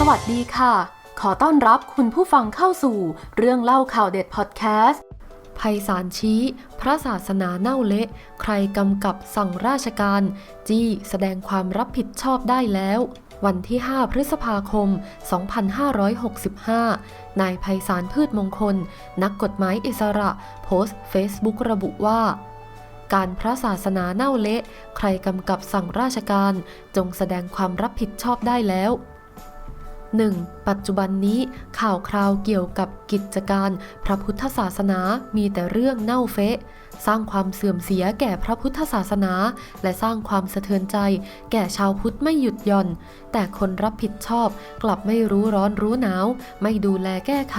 สวัสดีค่ะ ขอต้อนรับคุณผู้ฟังเข้าสู่เรื่องเล่าข่าวเด็ดพอดแคสต์ภัยสารชี้ พระศาสนาเน่าเละ ใครกำกับสั่งราชการ จี้แสดงความรับผิดชอบได้แล้ว วันที่ 5 พฤษภาคม 2565 นายภัยสารพืชมงคล นักกฎหมายอิสระ โพสต์เฟซบุ๊กระบุว่าการพระศาสนาเน่าเละ ใครกำกับสั่งราชการ จงแสดงความรับผิดชอบได้แล้ว 1. ปัจจุบันนี้ข่าวคราวเกี่ยวกับกิจการพระพุทธศาสนามีแต่เรื่องเน่าเฟะ สร้างความเสื่อมเสียแก่พระพุทธศาสนา และสร้างความสะเทือนใจ แก่ชาวพุทธไม่หยุดหย่อน แต่คนรับผิดชอบกลับไม่รู้ร้อนรู้หนาว ไม่ดูแลแก้ไข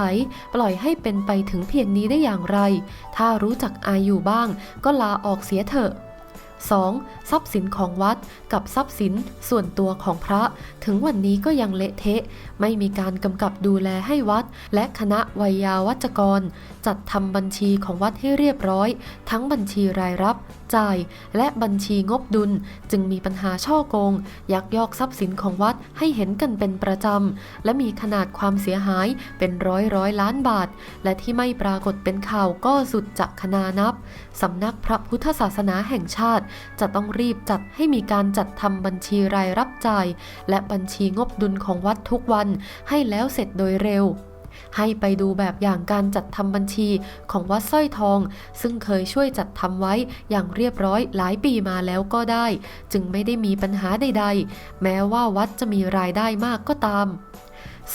ปล่อยให้เป็นไปถึงเพียงนี้ได้อย่างไร ถ้ารู้จักอายอยู่บ้าง ก็ลาออกเสียเถอะ 2. ทรัพย์สินของวัดกับทรัพย์สินส่วนตัวของพระ ถึงวันนี้ก็ยังเละเทะ ไม่มีการกำกับดูแลให้วัด และคณะวัยาวัจกร จัดทำบัญชีของวัดให้เรียบร้อย ทั้งบัญชีรายรับ จ่าย และบัญชีงบดุล จึงมีปัญหาช่อโกง ยักยอกทรัพย์สินของวัดให้เห็นกันเป็นประจำ และมีขนาดความเสียหายเป็นร้อยร้อยล้านบาท และที่ไม่ปรากฏเป็นข่าวก็สุดจะคนานับสำนักพระพุทธศาสนาแห่งชาติจะต้องรีบจัดให้มีการจัดทำบัญชีรายรับจ่าย และบัญชีงบดุลของวัดทุกวันให้แล้วเสร็จโดยเร็วให้ไปดูแบบอย่างการจัดทำบัญชีของวัดสร้อยทอง ซึ่งเคยช่วยจัดทำไว้อย่างเรียบร้อยหลายปีมาแล้วก็ได้ จึงไม่ได้มีปัญหาใดๆ แม้ว่าวัดจะมีรายได้มากก็ตาม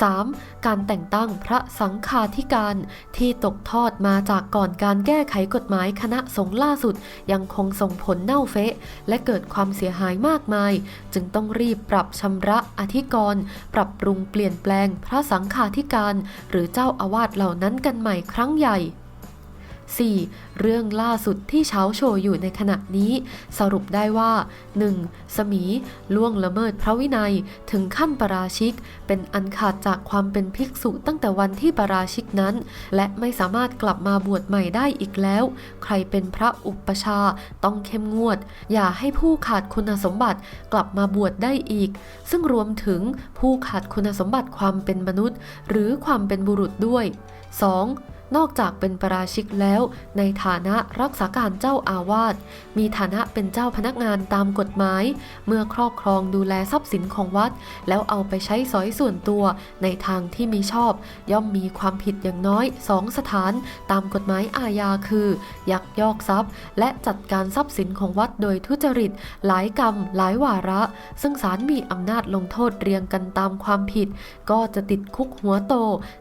3. การแต่งตั้งพระสังฆาธิการที่ตกทอดมาจากก่อนการแก้ไขกฎหมายคณะสงฆ์ล่าสุด ยังคงส่งผลเน่าเฟะ และเกิดความเสียหายมากมาย จึงต้องรีบปรับชำระอธิกรณ์ปรับปรุงเปลี่ยนแปลงพระสังฆาธิการ หรือเจ้าอาวาสเหล่านั้นกันใหม่ครั้งใหญ่ 4. เรื่องล่าสุดที่เช้าโชว์อยู่ในขณะนี้ สรุปได้ว่า 1. สมีล่วงละเมิดพระวินัยถึงขั้นปราชิก เป็นอันขาดจากความเป็นภิกษุตั้งแต่วันที่ปราชิกนั้น และไม่สามารถกลับมาบวชใหม่ได้อีกแล้ว ใครเป็นพระอุปชาต้องเข้มงวด อย่าให้ผู้ขาดคุณสมบัติกลับมาบวชได้อีก ซึ่งรวมถึงผู้ขาดคุณสมบัติความเป็นมนุษย์ หรือความเป็นบุรุษด้วย 2. นอกจากเป็นประราชิกแล้ว ในฐานะรักษาการเจ้าอาวาสมีฐานะเป็นเจ้าพนักงานตามกฎหมาย เมื่อครอบครองดูแลทรัพย์สินของวัด แล้วเอาไปใช้สอยส่วนตัวในทางที่มีชอบ ย่อมมีความผิดอย่างน้อยสองสถาน ตามกฎหมายอาญาคือ ยักยอกทรัพย์ และจัดการทรัพย์สินของวัดโดยทุจริต หลายกรรม หลายวาระ ซึ่งศาลมีอำนาจลงโทษเรียงกันตามความผิด ก็จะติดคุกหัวโต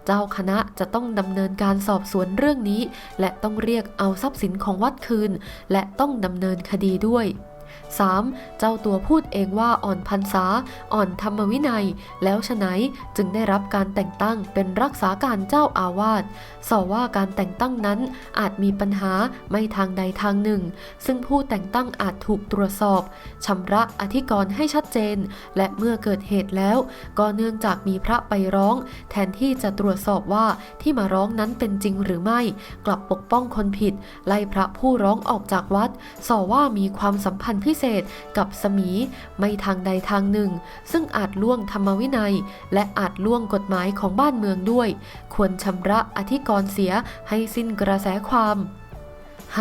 เจ้าคณะจะต้องดำเนินการสอบสวนเรื่องนี้ และต้องเรียกเอาทรัพย์สินของวัดคืน และต้องดำเนินคดีด้วย 3. เจ้าตัวพูดเองว่าอ่อนพรรษา อ่อนธรรมวินัย แล้วฉไหนจึงได้รับการแต่งตั้งเป็นรักษาการเจ้าอาวาสสอว่าการแต่งตั้งนั้นอาจมีปัญหาไม่ทางใดทางหนึ่ง ซึ่งผู้แต่งตั้งอาจถูกตรวจสอบชำระอธิกรณ์ให้ชัดเจน และเมื่อเกิดเหตุแล้ว ก็เนื่องจากมีพระไปร้อง แทนที่จะตรวจสอบว่าที่มาร้องนั้นเป็นจริงหรือไม่ กลับปกป้องคนผิด ไล่พระผู้ร้องออกจากวัดสอว่ามีความสัมพันธ์พิเศษกับสมี ไม่ทางใดทางหนึ่ง ซึ่งอาจล่วงธรรมวินัย และอาจล่วงกฎหมายของบ้านเมืองด้วย ควรชำระอธิกรณ์เสียให้สิ้นกระแสความ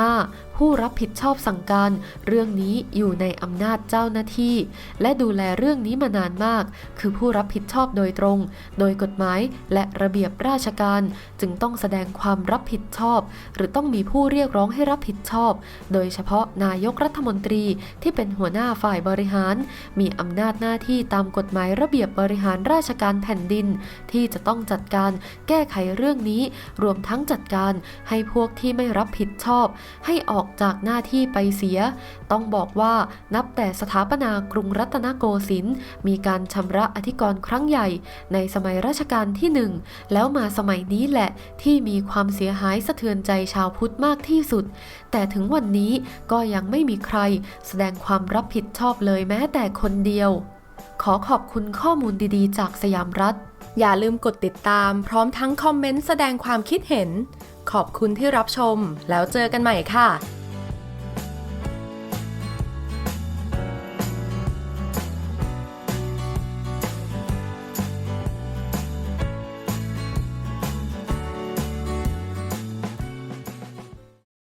5. ผู้รับผิดชอบสั่งการ เรื่องนี้อยู่ในอำนาจเจ้าหน้าที่ และดูแลเรื่องนี้มานานมาก คือผู้รับผิดชอบโดยตรง โดยกฎหมายและระเบียบราชการ จึงต้องแสดงความรับผิดชอบ หรือต้องมีผู้เรียกร้องให้รับผิดชอบ โดยเฉพาะนายกรัฐมนตรีที่เป็นหัวหน้าฝ่ายบริหาร มีอำนาจหน้าที่ตามกฎหมายระเบียบบริหารราชการแผ่นดิน ที่จะต้องจัดการแก้ไขเรื่องนี้ รวมทั้งจัดการให้พวกที่ไม่รับผิดชอบ ให้ออกจากหน้าที่ไปเสีย ต้องบอกว่านับแต่สถาปนากรุงรัตนโกสินทร์มีการชำระอธิกรณ์ครั้งใหญ่ ในสมัยรัชกาลที่หนึ่งแล้วมาสมัยนี้แหละที่มีความเสียหายสะเทือนใจชาวพุทธมากที่สุด แต่ถึงวันนี้ก็ยังไม่มีใครแสดงความรับผิดชอบเลยแม้แต่คนเดียว ขอขอบคุณข้อมูลดีๆ จากสยามรัฐ อย่าลืมกดติดตาม พร้อมทั้งคอมเมนต์แสดงความคิดเห็น ขอบคุณที่รับชม แล้วเจอกันใหม่ค่ะ